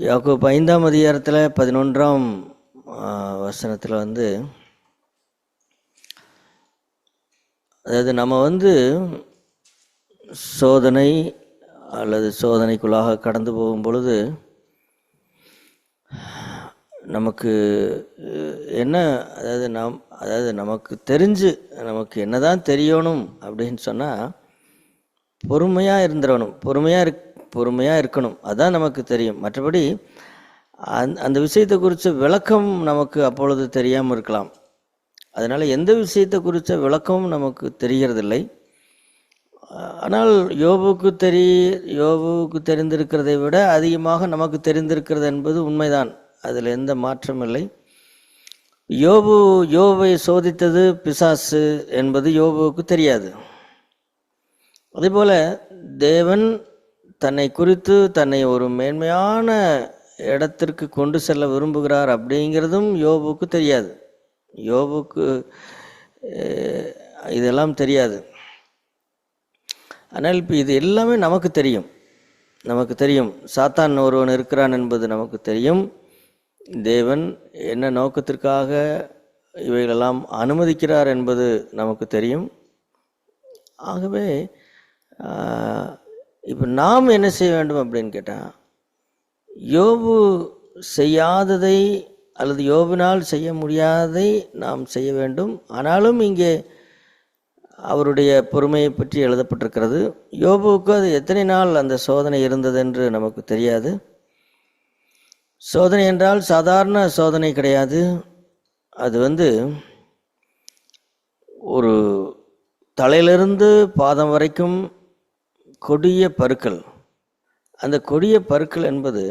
யாக்கோப் ஐந்தாம் அதிகாரத்தில் பதினொன்றாம் வசனத்தில் வந்து அதாவது நம்ம வந்து சோதனை அல்லது சோதனைக்குள்ளாக கடந்து போகும் பொழுது நமக்கு என்ன அதாவது நாம் அதாவது நமக்கு தெரிஞ்சு நமக்கு என்னதான் தெரியணும் அப்படின்னு சொன்னால் பொறுமையாக இருந்துடணும் பொறுமையாக இருக் பொறுமையாக இருக்கணும். அதான் நமக்கு தெரியும். மற்றபடி அந் அந்த விஷயத்தை குறித்த விளக்கம் நமக்கு அப்பொழுது தெரியாமல் இருக்கலாம். அதனால் எந்த விஷயத்தை குறித்த விளக்கமும் நமக்கு தெரிகிறதில்லை ஆனால் யோபுக்கு தெரிய யோபுக்கு தெரிந்திருக்கிறதை விட அதிகமாக நமக்கு தெரிந்திருக்கிறது என்பது உண்மைதான். அதில் எந்த மாற்றமும் இல்லை. யோபு யோபை சோதித்தது பிசாசு என்பது யோபுவுக்கு தெரியாது. அதேபோல் தேவன் தன்னை குறித்து தன்னை ஒரு மேன்மையான இடத்திற்கு கொண்டு செல்ல விரும்புகிறார் அப்படிங்கிறதும் யோபுக்கு தெரியாது. யோபுக்கு இதெல்லாம் தெரியாது. ஆனால் இப்போ இது எல்லாமே நமக்கு தெரியும். நமக்கு தெரியும். சாத்தான் ஒருவன் இருக்கிறான் என்பது நமக்கு தெரியும். தேவன் என்ன நோக்கத்திற்காக இவைகளெல்லாம் அனுமதிக்கிறார் என்பது நமக்கு தெரியும். ஆகவே இப்போ நாம் என்ன செய்ய வேண்டும் அப்படின்னு கேட்டால் யோபு செய்யாததை அல்லது யோபினால் செய்ய முடியாததை நாம் செய்ய வேண்டும். ஆனாலும் இங்கே அவருடைய பொறுமையை பற்றி எழுதப்பட்டிருக்கிறது. யோபுவுக்கு அது எத்தனை நாள் அந்த சோதனை இருந்தது என்று நமக்கு தெரியாது. சோதனை என்றால் சாதாரண சோதனை கிடையாது. அது வந்து ஒரு தலையிலிருந்து பாதம் வரைக்கும் கொடிய பருக்கள். அந்த கொடிய பருக்கள் என்பது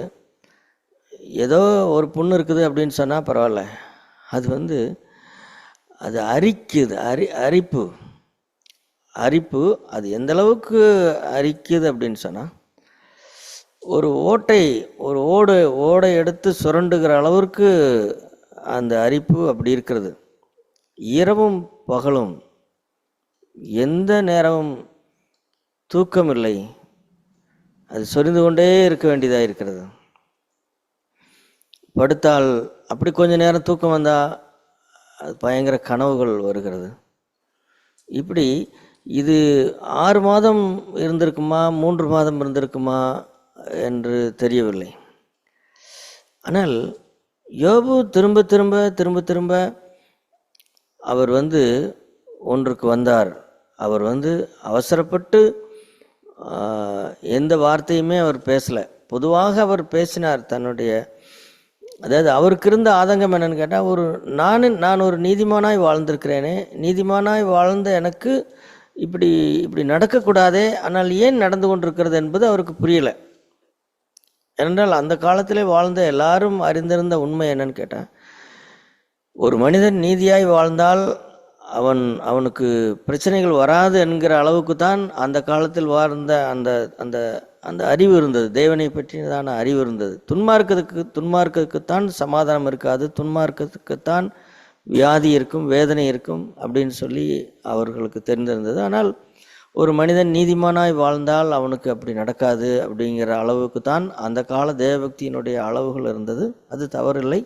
ஏதோ ஒரு புண்ணு இருக்குது அப்படின்னு சொன்னால் பரவாயில்ல. அது வந்து அது அரிக்குது அரி அரிப்பு. அரிப்பு அது எந்த அளவுக்கு அரிக்குது அப்படின்னு சொன்னால் ஒரு ஓட்டை ஒரு ஓடு ஓடை எடுத்து சுரண்டுகிற அளவிற்கு அந்த அரிப்பு அப்படி இருக்கிறது. இரவும் பகலும் எந்த நேரமும் தூக்கம் இல்லை அது சொரிந்து கொண்டே இருக்க வேண்டியதாக இருக்கிறது. படுத்தால் அப்படி கொஞ்ச நேரம் தூக்கம் வந்தால் அது பயங்கர கனவுகள் வருகிறது. இப்படி இது ஆறு மாதம் இருந்திருக்குமா மூன்று மாதம் இருந்திருக்குமா என்று தெரியவில்லை. ஆனால் யோபு திரும்ப திரும்ப திரும்ப திரும்ப அவர் வந்து ஒன்றுக்கு வந்தார். அவர் வந்து அவசரப்பட்டு எந்த வார்த்தையுமே அவர் பேசலை. பொதுவாக அவர் பேசினார் தன்னுடைய அதாவது அவருக்கு இருந்த ஆதங்கம் என்னன்னு கேட்டால் ஒரு நான் நான் ஒரு நீதிமானாய் வாழ்ந்திருக்கிறேனே நீதிமானாய் வாழ்ந்த எனக்கு இப்படி இப்படி நடக்கக்கூடாதே ஆனால் ஏன் நடந்து கொண்டிருக்கிறது என்பது அவருக்கு புரியலை. ஏனென்றால் அந்த காலத்திலே வாழ்ந்த எல்லாரும் அறிந்திருந்த உண்மை என்னன்னு கேட்டால் ஒரு மனிதன் நீதியாய் வாழ்ந்தால் அவன் அவனுக்கு பிரச்சனைகள் வராது என்கிற அளவுக்கு தான் அந்த காலத்தில் வாழ்ந்த அந்த அந்த அந்த அறிவு இருந்தது. தேவனை பற்றியதான அறிவு இருந்தது. துன்மார்க்கத்துக்கு துன்மார்க்கத்துக்குத்தான் சமாதானம் இருக்காது. துன்மார்க்கத்துக்குத்தான் வியாதி இருக்கும் வேதனை இருக்கும் அப்படின்னு சொல்லி அவர்களுக்கு தெரிந்திருந்தது. ஆனால் ஒரு மனிதன் நீதிமானாய் வாழ்ந்தால் அவனுக்கு அப்படி நடக்காது அப்படிங்கிற அளவுக்கு தான் அந்த கால தேவபக்தியினுடைய அளவுகள் இருந்தது. அது தவறில்லை.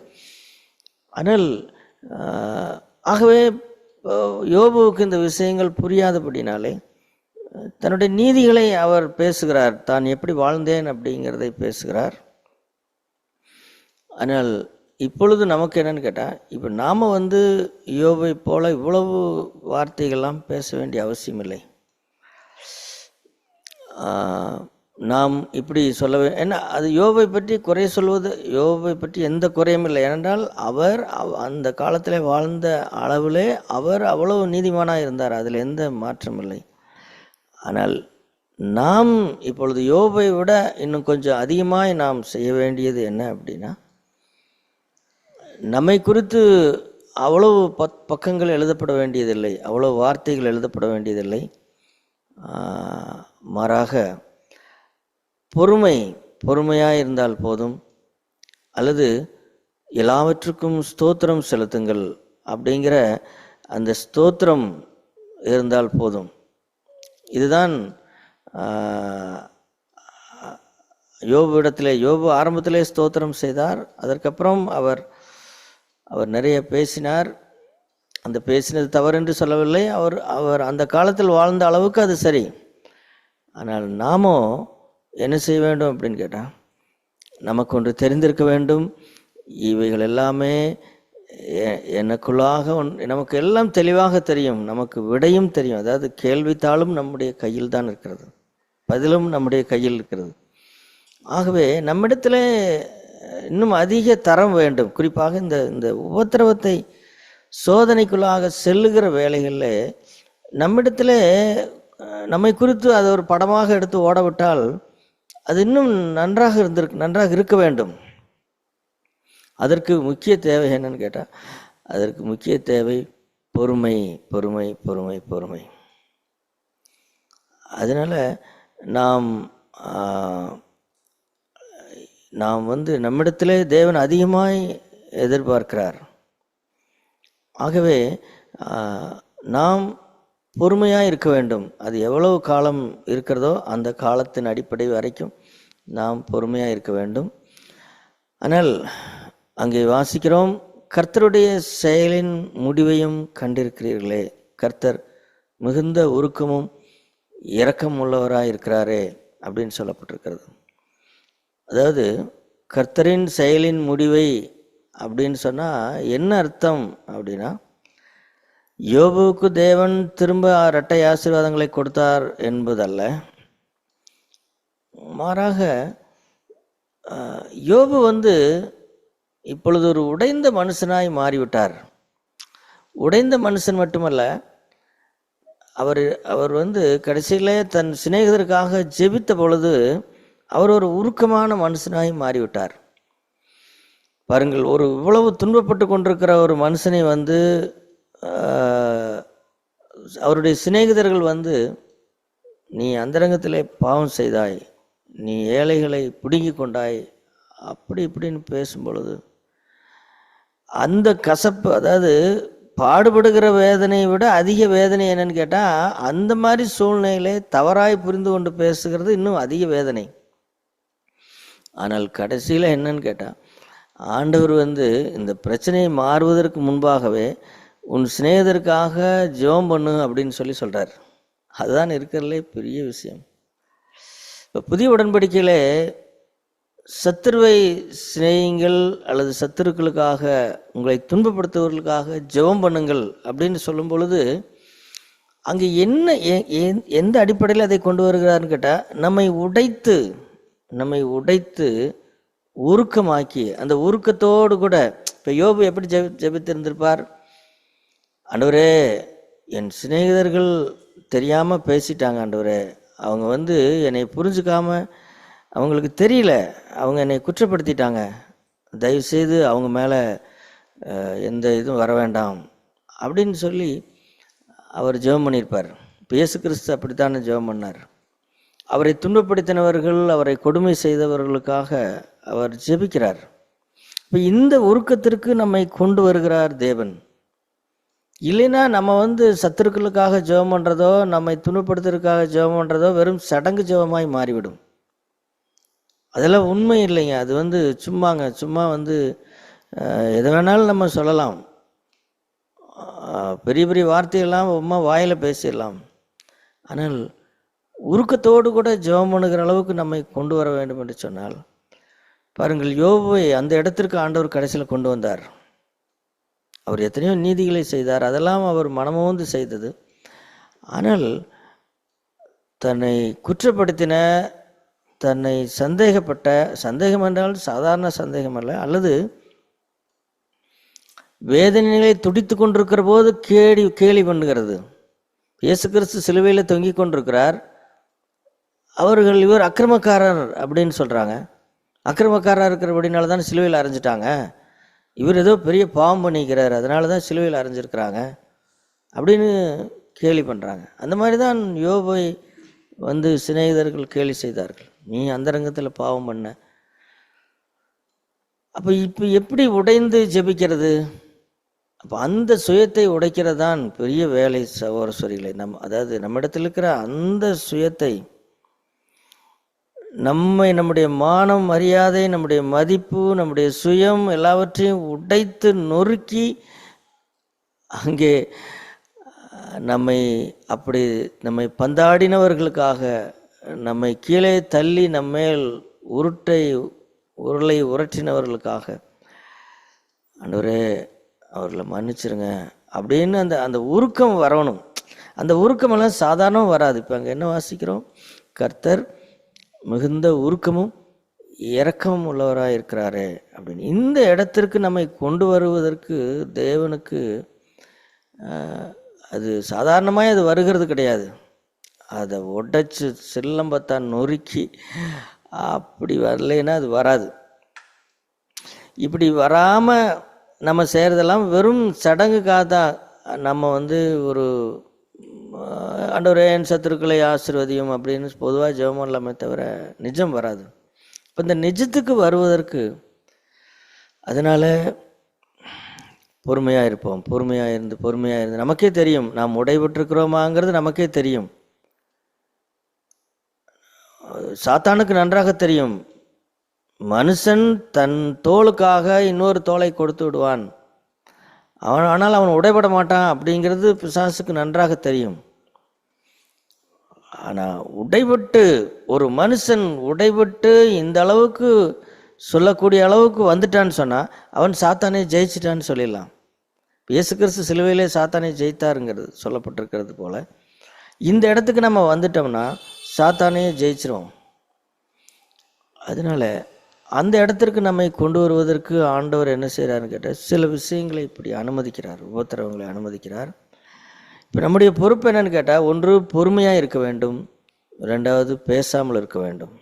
ஆனால் ஆகவே யோபுவுக்கு இந்த விஷயங்கள் புரியாதபடினாலே தன்னுடைய நீதிகளை அவர் பேசுகிறார் தான் எப்படி வாழ்ந்தேன் அப்படிங்கிறதை பேசுகிறார். ஆனால் இப்பொழுது நமக்கு என்னன்னு கேட்டால் இப்போ நாம் வந்து யோபை போல இவ்வளவு வார்த்தைகள்லாம் பேச வேண்டிய அவசியம் இல்லை நாம் இப்படி சொல்ல ஏன்னா அது யோவை பற்றி குறை சொல்வது யோவை பற்றி எந்த குறையும் இல்லை. ஏனென்றால் அவர் அந்த காலத்தில் வாழ்ந்த அளவிலே அவர் அவ்வளவு நீதிமானாக இருந்தார். அதில் எந்த மாற்றம் இல்லை. ஆனால் நாம் இப்பொழுது யோபை விட இன்னும் கொஞ்சம் அதிகமாய் நாம் செய்ய வேண்டியது என்ன அப்படின்னா நம்மை குறித்து அவ்வளவு பத் பக்கங்கள் எழுதப்பட வேண்டியதில்லை. அவ்வளவு வார்த்தைகள் எழுதப்பட வேண்டியதில்லை. மாறாக பொறுமை பொறுமையாக இருந்தால் போதும். அல்லது எல்லாவற்றுக்கும் ஸ்தோத்திரம் செலுத்துங்கள் அப்படிங்கிற அந்த ஸ்தோத்திரம் இருந்தால் போதும். இதுதான் யோபு இடத்துல யோபு ஆரம்பத்திலே ஸ்தோத்திரம் செய்தார். அதற்கப்புறம் அவர் அவர் நிறைய பேசினார். அந்த பேசினது தவறென்று சொல்லவில்லை. அவர் அவர் அந்த காலத்தில் வாழ்ந்த அளவுக்கு அது சரி. ஆனால் நாமோ என்ன செய்ய வேண்டும் அப்படின்னு கேட்டால் நமக்கு ஒன்று தெரிந்திருக்க வேண்டும். இவைகள் எல்லாமே எ- எனக்குள்ளாக ஒன்- நமக்கு எல்லாம் தெளிவாக தெரியும். நமக்கு விடையும் தெரியும். அதாவது கேள்வித்தாளும் நம்முடைய கையில் தான் இருக்கிறது. பதிலும் நம்முடைய கையில் இருக்கிறது. ஆகவே நம்மிடத்தில் இன்னும் அதிக தரம் வேண்டும். குறிப்பாக இந்த இந்த உபத்திரவத்தை சோதனைக்குள்ளாக செல்லுகிற வேலைகளில் நம்மிடத்தில் நம்மை குறித்து அதை ஒரு படமாக எடுத்து ஓடவிட்டால் அது இன்னும் நன்றாக இருந்திருக்கு நன்றாக இருக்க வேண்டும். அதற்கு முக்கிய தேவை என்னன்னு கேட்டால் அதற்கு முக்கிய தேவை பொறுமை பொறுமை பொறுமை பொறுமை. அதனால் நாம் நாம் வந்து நம்மிடத்திலே தேவன் அதிகமாய் எதிர்பார்க்கிறார். ஆகவே நாம் பொறுமையாக இருக்க வேண்டும். அது எவ்வளவு காலம் இருக்கிறதோ அந்த காலத்தின் அடிப்படை வரைக்கும் நாம் பொறுமையாக இருக்க வேண்டும். ஆனால் அங்கே வாசிக்கிறோம் கர்த்தருடைய செயலின் முடிவையும் கண்டிருக்கிறீர்களே. கர்த்தர் மிகுந்த உருக்கமும் இரக்கம் உள்ளவராக இருக்கிறாரே அப்படின்னு சொல்லப்பட்டிருக்கிறது. அதாவது கர்த்தரின் செயலின் முடிவை அப்படின்னு சொன்னால் என்ன அர்த்தம் அப்படின்னா யோபுவுக்கு தேவன் திரும்ப இரட்டை ஆசீர்வாதங்களை கொடுத்தார் என்பதல்ல. மாறாக யோபு வந்து இப்பொழுது ஒரு உடைந்த மனுஷனாய் மாறிவிட்டார். உடைந்த மனுஷன் மட்டுமல்ல அவர் அவர் வந்து கடைசியிலே தன் சிநேகிதருக்காக ஜெபித்த பொழுது அவர் ஒரு உருக்கமான மனுஷனாய் மாறிவிட்டார். பாருங்கள் ஒரு இவ்வளவு துன்பப்பட்டு கொண்டிருக்கிற ஒரு மனுஷனை வந்து அவருடைய சிநேகிதர்கள் வந்து நீ அந்தரங்கத்திலே பாவம் செய்தாய் நீ ஏழைகளை பிடுங்கி கொண்டாய் அப்படி இப்படின்னு பேசும் பொழுது அந்த கசப்பு அதாவது பாடுபடுகிற வேதனையை விட அதிக வேதனை என்னன்னு கேட்டால் அந்த மாதிரி சூழ்நிலையிலே தவறாய் புரிந்து கொண்டு பேசுகிறது இன்னும் அதிக வேதனை. ஆனால் கடைசியில் என்னன்னு கேட்டால் ஆண்டவர் வந்து இந்த பிரச்சனையை மாறுவதற்கு முன்பாகவே உன் சிநேகிதருக்காக ஜெபம் பண்ணு அப்படின்னு சொல்லி சொல்கிறார் அதுதான் இருக்கிறதுலே பெரிய விஷயம். இப்போ புதிய உடன்படிக்கையிலே சத்துருவை சிநேகிங்கள் அல்லது சத்துருக்களுக்காக உங்களை துன்பப்படுத்துவர்களுக்காக ஜெபம் பண்ணுங்கள் அப்படின்னு சொல்லும் பொழுது அங்கே என்ன எ- எந்த அடிப்படையில் அதை கொண்டு வருகிறார்னு கேட்டால் நம்மை உடைத்து நம்மை உடைத்து உருக்கமாக்கி அந்த உருக்கத்தோடு கூட இப்போ யோபு எப்படி ஜெபி ஜெபித்திருந்திருப்பார்? ஆண்டவரே என் சிநேகிதர்கள் தெரியாமல் பேசிட்டாங்க ஆண்டவரே. அவங்க வந்து என்னை புரிஞ்சுக்காம அவங்களுக்கு தெரியல. அவங்க என்னை குற்றப்படுத்திட்டாங்க. தயவுசெய்து அவங்க மேலே எந்த இதுவும் வர வேண்டாம் அப்படின்னு சொல்லி அவர் ஜெபம் பண்ணியிருப்பார். இப்போ இயேசு கிறிஸ்து அப்படித்தானே ஜெபம் பண்ணார். அவரை துன்பப்படுத்தினவர்கள் அவரை கொடுமை செய்தவர்களுக்காக அவர் ஜெபிக்கிறார். இப்போ இந்த உருக்கத்திற்கு நம்மை கொண்டு வருகிறார் தேவன். இல்லைன்னா நம்ம வந்து சத்துருக்களுக்காக ஜெபம் பண்ணுறதோ நம்மை துன்பப்படுத்துறதுக்காக ஜெபம் பண்ணுறதோ வெறும் சடங்கு ஜெபமாய் மாறிவிடும். அதெல்லாம் உண்மை இல்லைங்க. அது வந்து சும்மாங்க. சும்மா வந்து எது எதை வேணாலும் நம்ம சொல்லலாம். பெரிய பெரிய வார்த்தையெல்லாம் உமா வாயில் பேசிடலாம். ஆனால் உருக்கத்தோடு கூட ஜெபம் பண்ணுகிற அளவுக்கு நம்மை கொண்டு வர வேண்டும் என்று சொன்னால் பாருங்கள் யோபுவை அந்த இடத்திற்கு ஆண்டவர் கடைசியில் கொண்டு வந்தார். அவர் எத்தனையோ நீதிகளை செய்தார். அதெல்லாம் அவர் மனமோந்து செய்தது. ஆனால் தன்னை குற்றப்படுத்தின தன்னை சந்தேகப்பட்ட சந்தேகம் என்றால் சாதாரண சந்தேகம் அல்ல அல்லது வேதனைகளை துடித்து கொண்டிருக்கிற போது கேடி கேலி பண்ணுகிறது. இயேசு கிறிஸ்து சிலுவையில் தொங்கிக் கொண்டிருக்கிறார். அவர்கள் இவர் அக்கிரமக்காரர் அப்படின்னு சொல்கிறாங்க அக்கிரமக்காரர் இருக்கிறபடினால தான் சிலுவையில் அரைஞ்சிட்டாங்க. இவர் ஏதோ பெரிய பாவம் பண்ணிக்கிறார் அதனால தான் சிலுவையில் அரைஞ்சிருக்கிறாங்க அப்படின்னு கேலி பண்ணுறாங்க அந்த மாதிரி தான் யோபை வந்து சிநேகிதர்கள் கேலி செய்தார்கள். நீ அந்தரங்கத்தில் பாவம் பண்ண. அப்போ இப்போ எப்படி உடைந்து ஜெபிக்கிறது? அப்போ அந்த சுயத்தை உடைக்கிறது தான் பெரிய வேலை சகோதர சொரிகளை நம் அதாவது நம்மிடத்தில் இருக்கிற அந்த சுயத்தை நம்மை நம்முடைய மானம் மரியாதை நம்முடைய மதிப்பு நம்முடைய சுயம் எல்லாவற்றையும் உடைத்து நொறுக்கி அங்கே நம்மை அப்படி நம்மை பந்தாடினவர்களுக்காக நம்மை கீழே தள்ளி நம்மேல் உருட்டை உருளை உரட்டினவர்களுக்காக. ஆண்டவரே அவர்களை மன்னிச்சிருங்க. அப்படின்னு அந்த அந்த உருக்கம் வரணும். அந்த உருக்கமெல்லாம் சாதாரணம் வராது. இப்போ அங்கே என்ன வாசிக்கிறோம்? கர்த்தர் மிகுந்த உருக்கமும் இரக்கமும் உள்ளவராக இருக்கிறாரே அப்படின்னு. இந்த இடத்திற்கு நம்மை கொண்டு வருவதற்கு தேவனுக்கு அது சாதாரணமாக அது வருகிறது கிடையாது. அதை உடைச்சி சில்லம்பத்தான் நொறுக்கி அப்படி வரலைன்னா அது வராது. இப்படி வராமல் நம்ம செய்கிறதெல்லாம் வெறும் சடங்குக்காக தான் நம்ம வந்து ஒரு ஆண்டவரே என் சத்துருக்களை ஆசிர்வதியும் அப்படின்னு பொதுவாக ஜெபம் பண்ணலாமே தவிர நிஜம் வராது. இப்போ இந்த நிஜத்துக்கு வருவதற்கு அதனால் பொறுமையாக இருப்போம் பொறுமையாக இருந்து பொறுமையாக இருந்து. நமக்கே தெரியும் நாம் உடைபட்டிருக்கிறோமாங்கிறது நமக்கே தெரியும். சாத்தானுக்கு நன்றாக தெரியும். மனுஷன் தன் தோளுக்காக இன்னொரு தோலை கொடுத்து விடுவான். அவன் ஆனால் அவன் உடைபட மாட்டான் அப்படிங்கிறது பிசாசுக்கு நன்றாக தெரியும். ஆனால் உடைபட்டு ஒரு மனுஷன் உடைபட்டு இந்த அளவுக்கு சொல்லக்கூடிய அளவுக்கு வந்துட்டான்னு சொன்னால் அவன் சாத்தானே ஜெயிச்சிட்டான்னு சொல்லிடலாம். இயேசு கிறிஸ்து சிலுவையிலே சாத்தானே ஜெயித்தாருங்கிறது சொல்லப்பட்டிருக்கிறது போல். இந்த இடத்துக்கு நம்ம வந்துட்டோம்னா சாத்தானே ஜெயிச்சிரும் அதனால அந்த இடத்திற்கு நம்மை கொண்டு வருவதற்கு ஆண்டவர் என்ன செய்கிறாருன்னு கேட்டால் சில விஷயங்களை இப்படி அனுமதிக்கிறார். உபத்திரவங்களை அனுமதிக்கிறார். இப்போ நம்முடைய பொறுப்பு என்னன்னு கேட்டால் ஒன்று பொறுமையாக இருக்க வேண்டும். ரெண்டாவது பேசாமல் இருக்க வேண்டும்.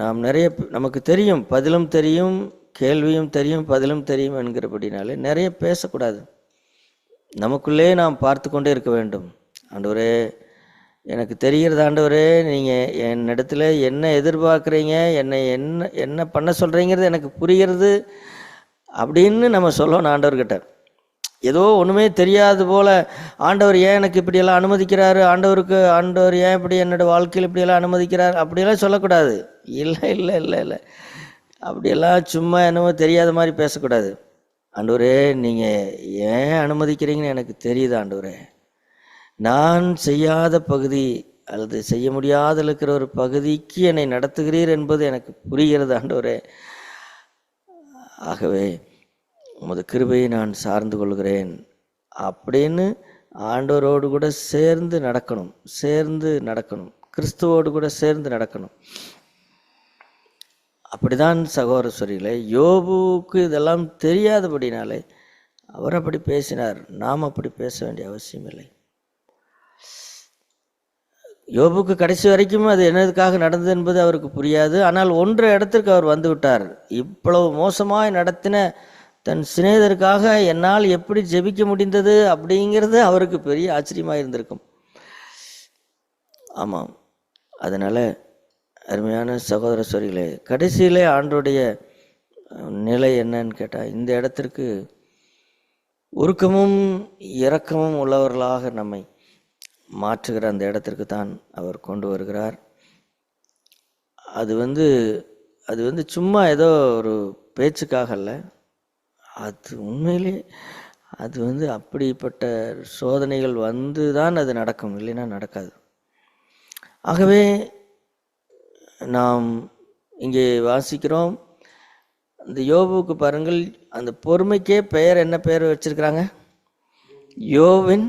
நாம் நிறைய நமக்கு தெரியும் பதிலும் தெரியும் கேள்வியும் தெரியும் பதிலும் தெரியும் என்கிறபடினாலே நிறைய பேசக்கூடாது. நமக்குள்ளே நாம் பார்த்து கொண்டே இருக்க வேண்டும். ஆண்டவரே எனக்கு தெரிகிறது ஆண்டவரே நீங்கள் என்னிடத்துல என்ன எதிர்பார்க்குறீங்க என்னை என்ன என்ன பண்ண சொல்கிறீங்கிறது எனக்கு புரிகிறது அப்படின்னு நம்ம சொல்லணும் ஆண்டவர்கிட்ட. ஏதோ ஒன்றுமே தெரியாது போல் ஆண்டவர் ஏன் எனக்கு இப்படியெல்லாம் அனுமதிக்கிறாரு? ஆண்டவருக்கு ஆண்டவர் ஏன் இப்படி என்னோட வாழ்க்கையில் இப்படியெல்லாம் அனுமதிக்கிறார்? அப்படியெல்லாம் சொல்லக்கூடாது. இல்லை இல்லை இல்லை இல்லை. அப்படியெல்லாம் சும்மா என்னமோ தெரியாத மாதிரி பேசக்கூடாது. ஆண்டவரே நீங்கள் ஏன் அனுமதிக்கிறீங்கன்னு எனக்கு தெரியுது ஆண்டவரே. நான் செய்யாத பகுதி அல்லது செய்ய முடியாத இருக்கிற ஒரு பகுதிக்கு என்னை நடத்துகிறீர் என்பது எனக்கு புரிகிறது ஆண்டவரே. ஆகவே உமது கிருபையை நான் சார்ந்து கொள்கிறேன் அப்படின்னு ஆண்டவரோடு கூட சேர்ந்து நடக்கணும் சேர்ந்து நடக்கணும் கிறிஸ்துவோடு கூட சேர்ந்து நடக்கணும். அப்படிதான் சகோதரஸ்வரிகளே யோபுவுக்கு இதெல்லாம் தெரியாதபடினாலே அவர் அப்படி பேசினார் நாம் அப்படி பேச வேண்டிய அவசியம் இல்லை யோபுக்கு கடைசி வரைக்கும் அது என்னதுக்காக நடந்தது என்பது அவருக்கு புரியாது. ஆனால் ஒன்று இடத்திற்கு அவர் வந்துவிட்டார். இவ்வளவு மோசமாய் நடத்தின தன் சிநேகருக்காக என்னால் எப்படி ஜெபிக்க முடிந்தது அப்படிங்கிறது அவருக்கு பெரிய ஆச்சரியமாக இருந்திருக்கும். ஆமாம். அதனால் அருமையான சகோதர சொரிகளே கடைசியிலே ஆண்டோடைய நிலை என்னன்னு கேட்டால் இந்த இடத்திற்கு உருக்கமும் இரக்கமும் உள்ளவர்களாக நம்மை மாற்றுகிற அந்த இடத்திற்கு தான் அவர் கொண்டு வருகிறார். அது வந்து அது வந்து சும்மா ஏதோ ஒரு பேச்சுக்காக இல்லை அது உண்மையிலே அது வந்து அப்படிப்பட்ட சோதனைகள் வந்து தான் அது நடக்கும் இல்லைன்னா நடக்காது. ஆகவே நாம் இங்கே வாசிக்கிறோம். அந்த யோபுக்கு பாருங்கள் அந்த பொறுமைக்கே பெயர் என்ன பெயர் வச்சிருக்கிறாங்க? யோவின்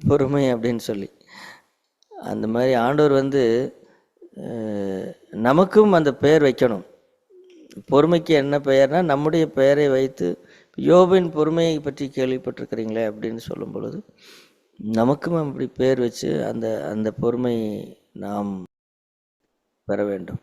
பொறுமை அப்படின்னு சொல்லி. அந்த மாதிரி ஆண்டவர் வந்து நமக்கும் அந்த பெயர் வைக்கணும். பொறுமைக்கு என்ன பெயர்னா நம்முடைய பெயரை வைத்து யோபின் பொறுமையை பற்றி கேள்விப்பட்டிருக்கிறீங்களே அப்படின்னு சொல்லும் பொழுது நமக்கும் அப்படி பெயர் வச்சு அந்த அந்த பொறுமை நாம் பெற வேண்டும்.